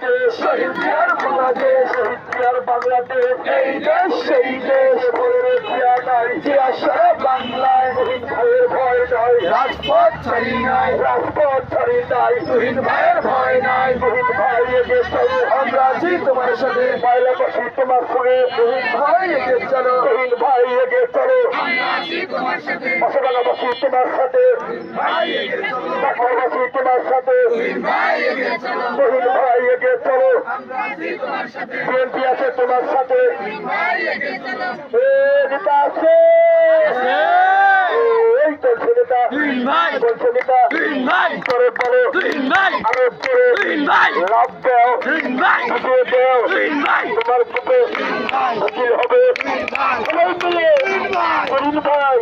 দেশ বাংলাদেশ শহীদ বাংলাদেশ। এই দেশ সেই বাংলায়। রাজপথ ছাড়ি নাই রাজপথ নাই শহীদ ভাইয়ের ভয় নাই। শহীদ তোমার সাথে। বাইরে বসি তোমার ভাই এগিয়ে চলো। শহীদ ভাই এগিয়ে চলো। মশলা বসি তোমার সাথে। বিএনপি আছে তোমার সাথে। নেতা আছে। এই চলছে নেতা। চলছে নেতা। বলো ভাই। আরও ভাই। লাভ দাও। বুঝিয়ে দাও। তোমার হাজির হবে। সবাই মিলে করিম ভাই।